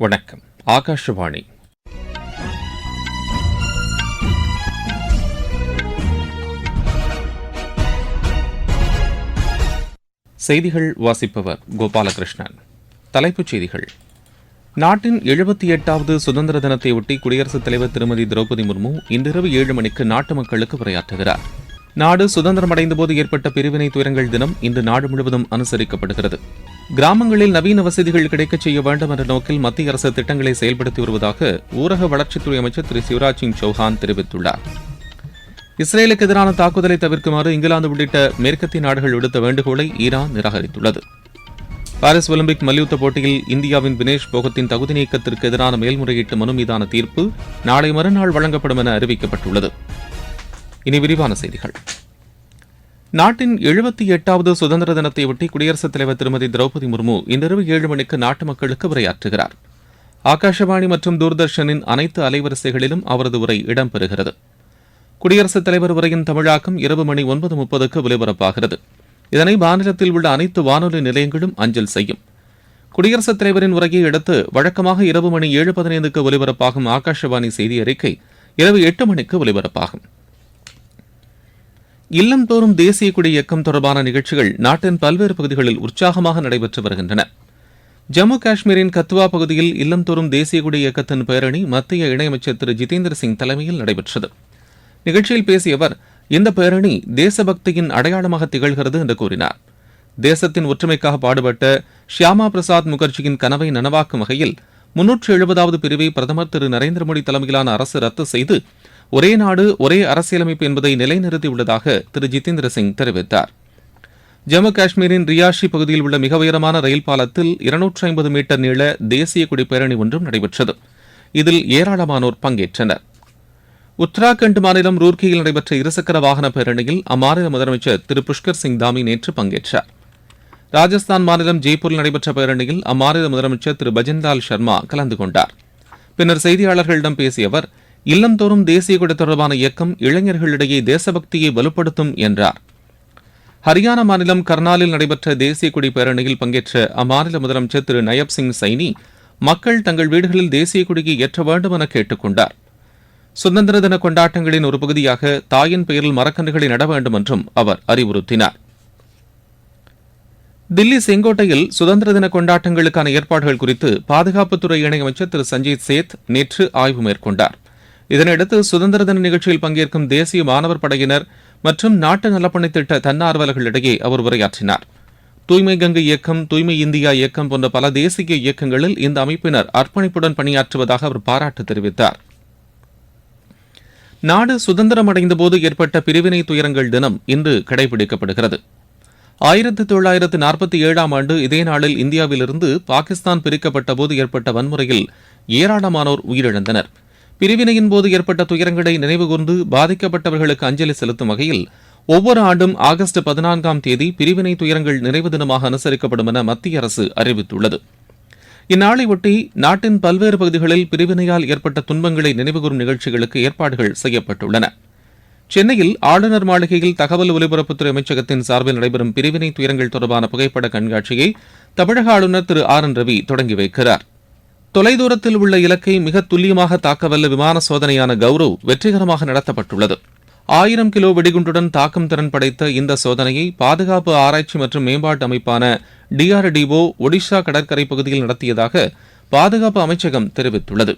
வணக்கம். ஆகாஷவாணி. செய்திகள் வாசிப்பவர் கோபாலகிருஷ்ணன். தலைப்புச் செய்திகள். நாட்டின் எழுபத்தி எட்டாவது சுதந்திர தினத்தையொட்டி குடியரசுத் தலைவர் திருமதி திரௌபதி முர்மு இன்றிரவு ஏழு மணிக்கு நாட்டு மக்களுக்கு உரையாற்றுகிறார். நாடு சுதந்திரமடைந்தபோது ஏற்பட்ட பிரிவினை துயரங்கள் தினம் இன்று நாடு முழுவதும் அனுசரிக்கப்படுகிறது. கிராமங்களில் நவீன வசதிகள் கிடைக்கச் செய்ய வேண்டும் என்ற நோக்கில் மத்திய அரசு திட்டங்களை செயல்படுத்தி வருவதாக ஊரக வளர்ச்சித்துறை அமைச்சர் திரு சிவராஜ் சிங் சௌஹான் தெரிவித்துள்ளார். இஸ்ரேலுக்கு எதிரான தாக்குதலை தவிர்க்குமாறு இங்கிலாந்து உள்ளிட்ட மேற்கத்திய நாடுகள் விடுத்த வேண்டுகோளை ஈரான் நிராகரித்துள்ளது. பாரிஸ் ஒலிம்பிக் மல்யுத்த போட்டியில் இந்தியாவின் வினேஷ் போகத்தின் தகுதி நீக்கத்திற்கு எதிரான மேல்முறையீட்டு மனு மீதான தீர்ப்பு நாளை மறுநாள் வழங்கப்படும் என அறிவிக்கப்பட்டுள்ளது. இனி விரிவான செய்திகள். நாட்டின் எழுபத்தி எட்டாவது சுதந்திர தினத்தையொட்டி குடியரசுத் தலைவர் திருமதி திரௌபதி முர்மு இன்றிரவு ஏழு மணிக்கு நாட்டு மக்களுக்கு உரையாற்றுகிறார். ஆகாஷவாணி மற்றும் தூர்தர்ஷனின் அனைத்து அலைவரிசைகளிலும் அவரது உரை இடம்பெறுகிறது. குடியரசுத் தலைவர் உரையின் தமிழாக்கம் இரவு மணி ஒன்பது முப்பதுக்கு ஒலிபரப்பாகிறது. இதனை மாநிலத்தில் உள்ள அனைத்து வானொலி நிலையங்களும் அஞ்சல் செய்யும். குடியரசுத் தலைவரின் உரையை அடுத்து வழக்கமாக இரவு மணி ஏழு பதினைந்துக்கு ஒலிபரப்பாகும் ஆகாஷவாணி செய்தி அறிக்கை இரவு எட்டு மணிக்கு ஒலிபரப்பாகும். இல்லந்தோறும் தேசிய கொடி இயக்கம் தொடர்பான நிகழ்ச்சிகள் நாட்டின் பல்வேறு பகுதிகளில் உற்சாகமாக நடைபெற்று வருகின்றன. ஜம்மு காஷ்மீரின் கத்துவா பகுதியில் இல்லந்தோறும் தேசிய கொடி இயக்கத்தின் பேரணி மத்திய இணையமைச்சர் திரு. ஜிதேந்திர சிங் தலைமையில் நடைபெற்றது. நிகழ்ச்சியில் பேசிய அவர் இந்த பேரணி தேசபக்தியின் அடையாளமாக திகழ்கிறது என்று கூறினார். தேசத்தின் ஒற்றுமைக்காக பாடுபட்ட ஷியாமா பிரசாத் முகர்ஜியின் கனவை நனவாக்கும் வகையில் முன்னூற்று எழுபதாவது பிரிவை பிரதமர் திரு. நரேந்திர மோடி தலைமையிலான அரசு ரத்து செய்து ஒரே நாடு ஒரே அரசியலமைப்பு என்பதை நிலைநிறுத்தியுள்ளதாக திரு. ஜிதேந்திர சிங் தெரிவித்தார். ஜம்மு காஷ்மீரின் ரியாஷி பகுதியில் உள்ள மிக உயரமான ரயில் பாலத்தில் இருநூற்றி ஐம்பது மீட்டர் நீள தேசிய கொடி பேரணி ஒன்றும் நடைபெற்றது. இதில் ஏராளமானோர் பங்கேற்றனர். உத்தராகண்ட் மாநிலம் ரூர்க்கியில் நடைபெற்ற இருசக்கர வாகன பேரணியில் அம்மாநில முதலமைச்சர் திரு. புஷ்கர் சிங் தாமி நேற்று பங்கேற்றார். ராஜஸ்தான் மாநிலம் ஜெய்ப்பூரில் நடைபெற்ற பேரணியில் அம்மாநில முதலமைச்சர் திரு. பஜன்லால் சர்மா கலந்து கொண்டார். பின்னர் செய்தியாளர்களிடம் பேசிய அவர் இல்லந்தோறும் தேசிய கொடி தொடர்பான இயக்கம் இளைஞர்களிடையே தேசபக்தியை வலுப்படுத்தும் என்றார். ஹரியானா மாநிலம் கர்னாலில் நடைபெற்ற தேசிய கொடி பேரணியில் பங்கேற்ற அம்மாநில முதலமைச்சர் திரு நயப் சிங் சைனி மக்கள் தங்கள் வீடுகளில் தேசிய கொடியை ஏற்ற வேண்டும் என கேட்டுக் கொண்டார். சுதந்திர தின கொண்டாட்டங்களின் ஒரு பகுதியாக தாயின் பெயரில் மரக்கன்றுகளை நட வேண்டும் என்றும் அவர் அறிவுறுத்தினார். தில்லி செங்கோட்டையில் சுதந்திர தின கொண்டாட்டங்களுக்கான ஏற்பாடுகள் குறித்து பாதுகாப்புத்துறை இணையமைச்சர் திரு சஞ்சீத் சேத் நேற்று ஆய்வு மேற்கொண்டார். இதனையடுத்து சுதந்திர தின நிகழ்ச்சியில் பங்கேற்கும் தேசிய மாணவர் படையினர் மற்றும் நாட்டு நலப்பணித் திட்ட தன்னார்வலர்களிடையே அவர் உரையாற்றினார். தூய்மை கங்கை இயக்கம் தூய்மை இந்தியா இயக்கம் போன்ற பல தேசிய இயக்கங்களில் இந்த அமைப்பினர் அர்ப்பணிப்புடன் பணியாற்றுவதாக அவர் பாராட்டு தெரிவித்தார். நாடு சுதந்திரம் அடைந்தபோது ஏற்பட்ட பிரிவினை துயரங்கள் தினம் இன்று கடைபிடிக்கப்படுகிறது. ஆயிரத்தி தொள்ளாயிரத்து நாற்பத்தி ஏழாம் ஆண்டு இதே நாளில் இந்தியாவிலிருந்து பாகிஸ்தான் பிரிக்கப்பட்ட போது ஏற்பட்ட வன்முறையில் ஏராளமானோர் உயிரிழந்தனர். பிரிவினையின் போது ஏற்பட்ட துயரங்களை நினைவுகூர்ந்து பாதிக்கப்பட்டவர்களுக்கு அஞ்சலி செலுத்தும் வகையில் ஒவ்வொரு ஆண்டும் ஆகஸ்ட் பதினான்காம் தேதி பிரிவினை துயரங்கள் நினைவு தினமாக அனுசரிக்கப்படும் என மத்திய அரசு அறிவித்துள்ளது. இந்நாளையொட்டி நாட்டின் பல்வேறு பகுதிகளில் பிரிவினையால் ஏற்பட்ட துன்பங்களை நினைவுகூரும் நிகழ்ச்சிகளுக்கு ஏற்பாடுகள் செய்யப்பட்டுள்ளன. சென்னையில் ஆளுநர் மாளிகையில் தகவல் ஒலிபரப்புத்துறை அமைச்சகத்தின் சார்பில் நடைபெறும் பிரிவினை துயரங்கள் தொடர்பான புகைப்பட கண்காட்சியை தமிழக ஆளுநர் திரு ஆர் என் ரவி தொடங்கி வைக்கிறார். தொலைதூரத்தில் உள்ள இலக்கை மிக துல்லியமாக தாக்கவல்ல விமான சோதனையான கௌரவ் வெற்றிகரமாக நடத்தப்பட்டுள்ளது. ஆயிரம் கிலோ வெடிகுண்டுடன் தாக்கம் திறன் படைத்த இந்த சோதனையை பாதுகாப்பு ஆராய்ச்சி மற்றும் மேம்பாட்டு அமைப்பான டிஆர்டிஓ ஒடிஷா கடற்கரை பகுதியில் நடத்தியதாக பாதுகாப்பு அமைச்சகம் தெரிவித்துள்ளது.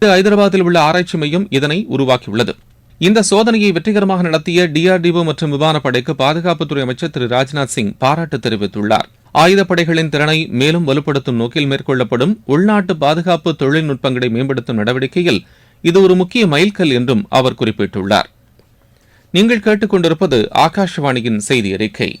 ஐதராபாத்தில் உள்ள ஆராய்ச்சி மையம் இதனை உருவாக்கியுள்ளது. இந்த சோதனையை வெற்றிகரமாக நடத்திய டிஆர்டிஓ மற்றும் விமானப்படைக்கு பாதுகாப்புத்துறை அமைச்சர் திரு ராஜ்நாத் சிங் பாராட்டு தெரிவித்துள்ளார். ஆயுதப்படைகளின் திறனை மேலும் வலுப்படுத்தும் நோக்கில் மேற்கொள்ளப்படும் உள்நாட்டு பாதுகாப்பு தொழில்நுட்பங்களை மேம்படுத்தும் நடவடிக்கையில் இது ஒரு முக்கிய மைல்கல் என்றும் அவர் குறிப்பிட்டுள்ளார். நீங்கள் கேட்டுக்கொண்டிருப்பது ஆகாஷவாணியின் செய்தி அறிக்கை.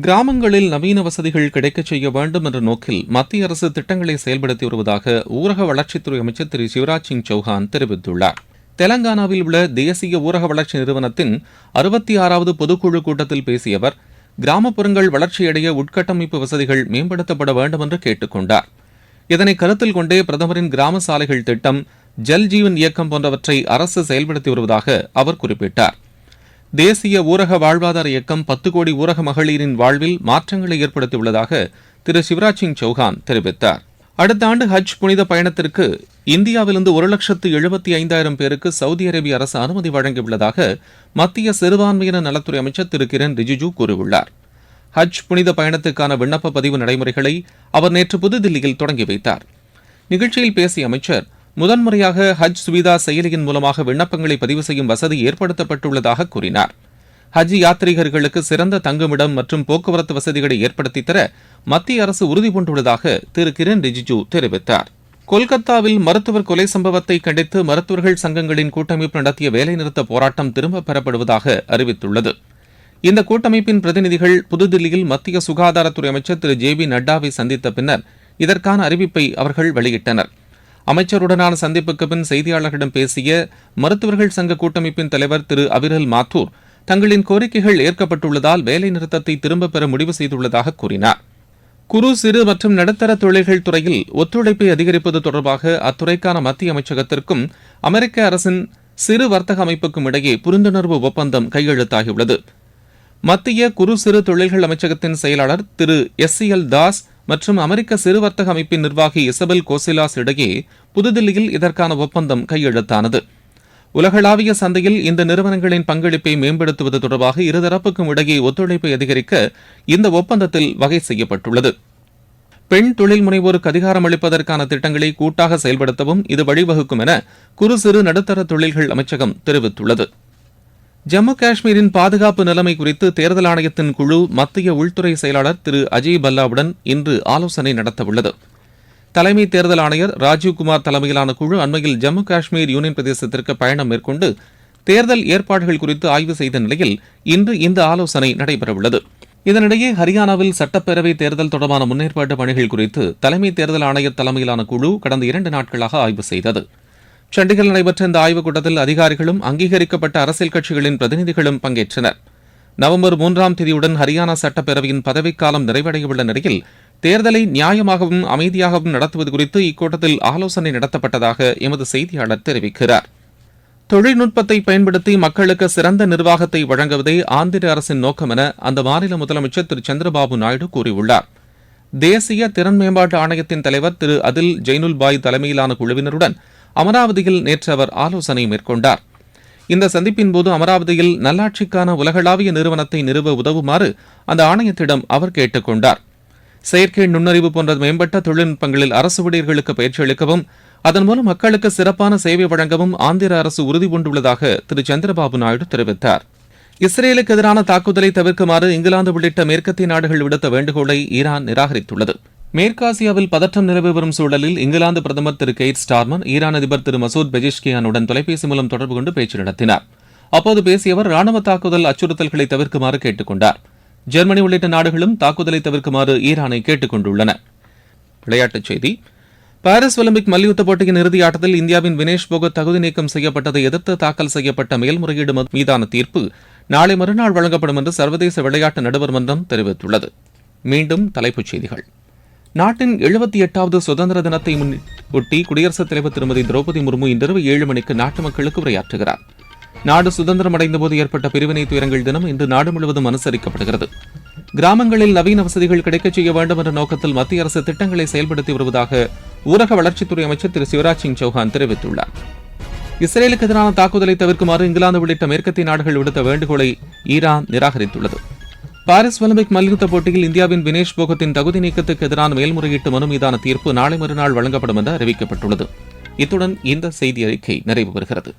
கிராமங்களில் நவீன வசதிகள் கிடைக்கச் செய்ய வேண்டும் என்ற நோக்கில் மத்திய அரசு திட்டங்களை செயல்படுத்தி வருவதாக ஊரக வளர்ச்சித்துறை அமைச்சர் திரு சிவராஜ் சிங் சௌஹான் தெரிவித்துள்ளார். தெலங்கானாவில் உள்ள தேசிய ஊரக வளர்ச்சி நிறுவனத்தின் அறுபத்தி ஆறாவது பொதுக்குழு கூட்டத்தில் பேசிய அவர் கிராமப்புறங்கள் வளர்ச்சியடைய உட்கட்டமைப்பு வசதிகள் மேம்படுத்தப்பட வேண்டும் என்று கேட்டுக் கொண்டார். இதனை கருத்தில் கொண்டே பிரதமரின் கிராம சாலைகள் திட்டம் ஜல் ஜீவன் இயக்கம் போன்றவற்றை அரசு செயல்படுத்தி வருவதாக அவர் குறிப்பிட்டார். தேசிய ஊரக வாழ்வாதார இயக்கம் பத்து கோடி ஊரக மகளிரின் வாழ்வில் மாற்றங்களை ஏற்படுத்தியுள்ளதாக திரு சிவராஜ் சிங் சௌஹான் தெரிவித்தார். அடுத்த ஆண்டு ஹஜ் புனித பயணத்திற்கு இந்தியாவிலிருந்து ஒரு லட்சத்து எழுபத்தி ஐந்தாயிரம் பேருக்கு சவுதி அரேபிய அரசு அனுமதி வழங்கியுள்ளதாக மத்திய சிறுபான்மையின நலத்துறை அமைச்சர் திரு கிரண் ரிஜிஜூ கூறியுள்ளார். ஹஜ் புனித பயணத்துக்கான விண்ணப்ப பதிவு நடைமுறைகளை அவர் நேற்று புதுதில்லியில் தொடங்கி வைத்தார். நிகழ்ச்சியில் பேசிய அமைச்சர் முதன்முறையாக ஹஜ் சுவிதா செயலியின் மூலமாக விண்ணப்பங்களை பதிவு செய்யும் வசதி ஏற்படுத்தப்பட்டுள்ளதாக கூறினார். ஹஜ் யாத்ரீகர்களுக்கு சிறந்த தங்குமிடம் மற்றும் போக்குவரத்து வசதிகளை ஏற்படுத்தித்தர மத்திய அரசு உறுதி பூண்டுள்ளதாக திரு கிரண் ரிஜிஜு தெரிவித்தார். கொல்கத்தாவில் மருத்துவர் கொலை சம்பவத்தை கண்டித்து மருத்துவர்கள் சங்கங்களின் கூட்டமைப்பு நடத்திய வேலைநிறுத்த போராட்டம் திரும்பப் பெறப்படுவதாக அறிவித்துள்ளது. இந்த கூட்டமைப்பின் பிரதிநிதிகள் புதுதில்லியில் மத்திய சுகாதாரத்துறை அமைச்சர் திரு ஜே பி நட்டாவை சந்தித்த பின்னர் இதற்கான அறிவிப்பை அவர்கள் வெளியிட்டனர். அமைச்சருடனான சந்திப்புக்கு பின் செய்தியாளர்களிடம் பேசிய மருத்துவர்கள் சங்க கூட்டமைப்பின் தலைவர் திரு அவிரல் மாத்தூர் தங்களின் கோரிக்கைகள் ஏற்கப்பட்டுள்ளதால் வேலைநிறுத்தத்தை திரும்பப் பெற முடிவு செய்துள்ளதாக கூறினார். குறு சிறு மற்றும் நடுத்தர தொழில்கள் துறையில் ஒத்துழைப்பை அதிகரிப்பது தொடர்பாக அத்துறைக்கான மத்திய அமைச்சகத்திற்கும் அமெரிக்க அரசின் சிறு வர்த்தக அமைப்புக்கும் இடையே புரிந்துணர்வு ஒப்பந்தம் கையெழுத்தாகியுள்ளது. மத்திய குறு சிறு தொழில்கள் அமைச்சகத்தின் செயலாளர் திரு எஸ். சி. எல். தாஸ் மற்றும் அமெரிக்க சிறு வர்த்தக அமைப்பின் நிர்வாகி இசபெல் கோசிலாஸ் இடையே புதுதில்லியில் இதற்கான ஒப்பந்தம் கையெழுத்தானது. உலகளாவிய சந்தையில் இந்த நிறுவனங்களின் பங்களிப்பை மேம்படுத்துவது தொடர்பாக இருதரப்புக்கும் இடையே ஒத்துழைப்பை அதிகரிக்க இந்த ஒப்பந்தத்தில் வகை செய்யப்பட்டுள்ளது. பெண் தொழில் முனைவோருக்கு அதிகாரம் அளிப்பதற்கான திட்டங்களை கூட்டாக செயல்படுத்தவும் இது வழிவகுக்கும் என குறு சிறு நடுத்தர தொழில்கள் அமைச்சகம் தெரிவித்துள்ளது. ஜம்மு காஷ்மீரின் பாதுகாப்பு நிலைமை குறித்து தேர்தல் ஆணையத்தின் குழு மத்திய உள்துறை செயலாளர் திரு அஜய் பல்லாவுடன் இன்று ஆலோசனை நடத்தவுள்ளது. தலைமை தேர்தல் ஆணையர் ராஜீவ்குமார் தலைமையிலான குழு அண்மையில் ஜம்மு காஷ்மீர் யூனியன் பிரதேசத்திற்கு பயணம் மேற்கொண்டு தேர்தல் ஏற்பாடுகள் குறித்து ஆய்வு செய்த நிலையில் இன்று இந்த ஆலோசனை நடைபெறவுள்ளது. இதனிடையே ஹரியானாவில் சட்டப்பேரவை தேர்தல் தொடர்பான முன்னேற்பாட்டு பணிகள் குறித்து தலைமை தேர்தல் ஆணையர் தலைமையிலான குழு கடந்த இரண்டு நாட்களாக ஆய்வு செய்தது. சண்டிகரில் நடைபெற்ற இந்த ஆய்வுக் கூட்டத்தில் அதிகாரிகளும் அங்கீகரிக்கப்பட்ட அரசியல் கட்சிகளின் பிரதிநிதிகளும் பங்கேற்றனர். நவம்பர் மூன்றாம் தேதியுடன் ஹரியானா சட்டப்பேரவையின் பதவிக்காலம் நிறைவடையவுள்ள நிலையில் தேர்தலை நியாயமாகவும் அமைதியாகவும் நடத்துவது குறித்து இக்கூட்டத்தில் ஆலோசனை நடத்தப்பட்டதாக எமது செய்தியாளர் தெரிவிக்கிறார். தொழில்நுட்பத்தை பயன்படுத்தி மக்களுக்கு சிறந்த நிர்வாகத்தை வழங்குவதே ஆந்திர அரசின் நோக்கம் என அந்த மாநில முதலமைச்சர் திரு. சந்திரபாபு நாயுடு கூறியுள்ளார். தேசிய திறன் மேம்பாட்டு ஆணையத்தின் தலைவர் திரு. அதில் ஜெய்னுல் பாய் தலைமையிலான குழுவினருடன் அமராவதியில் நேற்று அவர் ஆலோசனை மேற்கொண்டார். இந்த சந்திப்பின் போது அமராவதியில் நல்லாட்சிக்கான உலகளாவிய நிறுவனத்தை நிறுவ உதவுமாறு அந்த ஆணையத்திடம் அவர் கேட்டுக்கொண்டார் செயற்கை நுண்ணறிவு போன்ற மேம்பட்ட தொழில்நுட்பங்களில் அரசு ஊழியர்களுக்கு பயிற்சி அளிக்கவும் அதன் மூலம் மக்களுக்கு சிறப்பான சேவை வழங்கவும் ஆந்திர அரசு உறுதி பூண்டுள்ளதாக திரு. சந்திரபாபு நாயுடு தெரிவித்தார். இஸ்ரேலுக்கு எதிரான தாக்குதலை தவிர்க்குமாறு இங்கிலாந்து உள்ளிட்ட மேற்கத்திய நாடுகள் விடுத்த வேண்டுகோளை ஈரான் நிராகரித்துள்ளது. மேற்காசியாவில் பதற்றம் நிலவி வரும் சூழலில் இங்கிலாந்து பிரதமர் திரு கெய்ட் ஸ்டார்மன் ஈரான் அதிபர் திரு மசூத் பெஜிஷ்கியானுடன் தொலைபேசி மூலம் தொடர்பு கொண்டு பேச்சு நடத்தினார். அப்போது பேசிய அவர் ராணுவ தாக்குதல் அச்சுறுத்தல்களை தவிர்க்குமாறு கேட்டுக் கொண்டார் ஜெர்மனி உள்ளிட்ட நாடுகளும் தாக்குதலை தவிர்க்குமாறு ஈரானை கேட்டுக் கொண்டுள்ளன விளையாட்டுச் செய்தி. பாரிஸ் ஒலிம்பிக் மல்யுத்த போட்டியின் இறுதி ஆட்டத்தில் இந்தியாவின் வினேஷ் போகத் தகுதி நீக்கம் செய்யப்பட்டதை எதிர்த்து தாக்கல் செய்யப்பட்ட மேல்முறையீடு மீதான தீர்ப்பு நாளை மறுநாள் வழங்கப்படும் என்று சர்வதேச விளையாட்டு நடுவர் மன்றம் தெரிவித்துள்ளது. மீண்டும் தலைப்புச் செய்திகள். நாட்டின் எழுபத்தி எட்டாவது சுதந்திர தினத்தை முன்னிட்டு குடியரசுத் தலைவர் திருமதி திரௌபதி முர்மு இன்றிரவு ஏழு மணிக்கு நாட்டு மக்களுக்கு உரையாற்றுகிறார். நாடு சுதந்திரம் அடைந்தபோது ஏற்பட்ட பிரிவினை துயரங்கள் தினம் இன்று நாடு முழுவதும் அனுசரிக்கப்படுகிறது. கிராமங்களில் நவீன வசதிகள் கிடைக்கச் செய்ய வேண்டும் என்ற நோக்கத்தில் மத்திய அரசு திட்டங்களை செயல்படுத்தி வருவதாக ஊரக வளர்ச்சித்துறை அமைச்சர் திரு சிவராஜ் சிங் சௌஹான் தெரிவித்துள்ளார். இஸ்ரேலுக்கு எதிரான தாக்குதலை தவிர்க்குமாறு இங்கிலாந்து உள்ளிட்ட மேற்கத்திய நாடுகள் விடுத்த வேண்டுகோளை ஈரான் நிராகரித்துள்ளது. பாரிஸ் ஒலிம்பிக் மல்யுத்த போட்டியில் இந்தியாவின் வினேஷ் போகத்தின் தகுதி நீக்கத்துக்கு எதிரான மேல்முறையீட்டு மனு மீதான தீர்ப்பு நாளை மறுநாள் வழங்கப்படும் என்று அறிவிக்கப்பட்டுள்ளது. இத்துடன் இந்த செய்தி அறிக்கை நிறைவு பெறுகிறது.